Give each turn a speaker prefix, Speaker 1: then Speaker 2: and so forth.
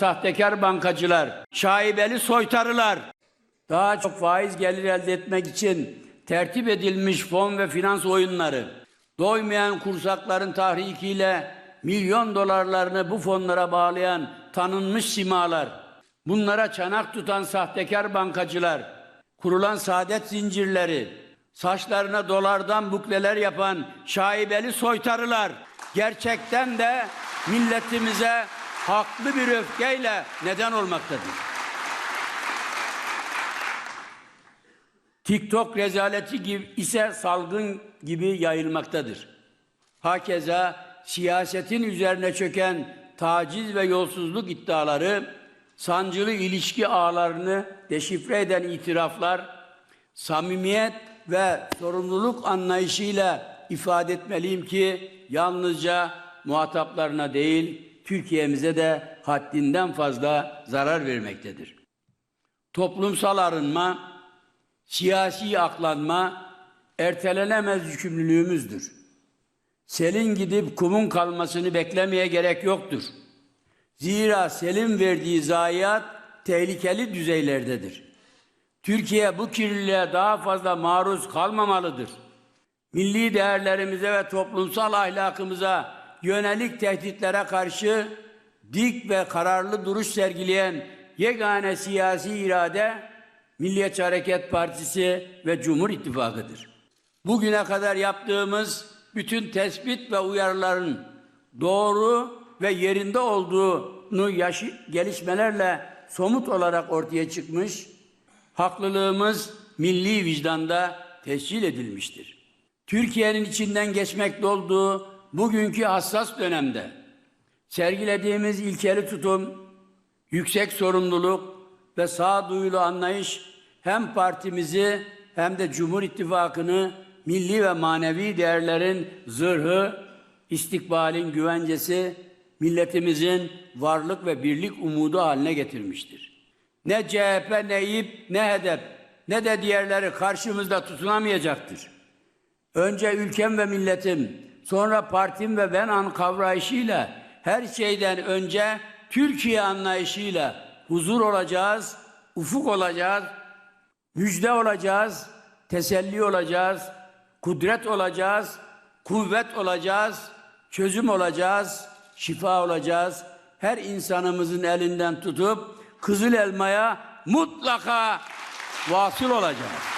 Speaker 1: sahtekar bankacılar, şaibeli soytarılar, daha çok faiz gelir elde etmek için tertip edilmiş fon ve finans oyunları, doymayan kursakların tahrikiyle milyon dolarlarını bu fonlara bağlayan tanınmış simalar, bunlara çanak tutan sahtekar bankacılar, kurulan saadet zincirleri, saçlarına dolardan bukleler yapan şaibeli soytarılar gerçekten de milletimize haklı bir öfkeyle neden olmaktadır. TikTok rezaleti gibi ise salgın gibi yayılmaktadır. Hakeza siyasetin üzerine çöken taciz ve yolsuzluk iddiaları, sancılı ilişki ağlarını deşifre eden itiraflar, samimiyet ve sorumluluk anlayışıyla ifade etmeliyim ki yalnızca muhataplarına değil, Türkiye'mize de haddinden fazla zarar vermektedir. Toplumsal arınma, siyasi aklanma ertelenemez yükümlülüğümüzdür. Selin gidip kumun kalmasını beklemeye gerek yoktur. Zira selin verdiği zayiat tehlikeli düzeylerdedir. Türkiye bu kirliliğe daha fazla maruz kalmamalıdır. Milli değerlerimize ve toplumsal ahlakımıza yönelik tehditlere karşı dik ve kararlı duruş sergileyen yegane siyasi irade Milliyetçi Hareket Partisi ve Cumhur İttifakı'dır. Bugüne kadar yaptığımız bütün tespit ve uyarıların doğru ve yerinde olduğunu yaşı, gelişmelerle somut olarak ortaya çıkmış, haklılığımız milli vicdanda tescil edilmiştir. Türkiye'nin içinden geçmekte olduğu bugünkü hassas dönemde sergilediğimiz ilkeli tutum, yüksek sorumluluk ve sağduyulu anlayış hem partimizi hem de Cumhur İttifakı'nı milli ve manevi değerlerin zırhı, istikbalin güvencesi, milletimizin varlık ve birlik umudu haline getirmiştir. Ne CHP, ne İYİP, ne HDP, ne de diğerleri karşımızda tutunamayacaktır. Önce ülkem ve milletim, sonra partim ve ben an kavrayışıyla, her şeyden önce Türkiye anlayışıyla huzur olacağız, ufuk olacağız, müjde olacağız, teselli olacağız, kudret olacağız, kuvvet olacağız, çözüm olacağız, şifa olacağız. Her insanımızın elinden tutup kızıl elmaya mutlaka vasıl olacağız.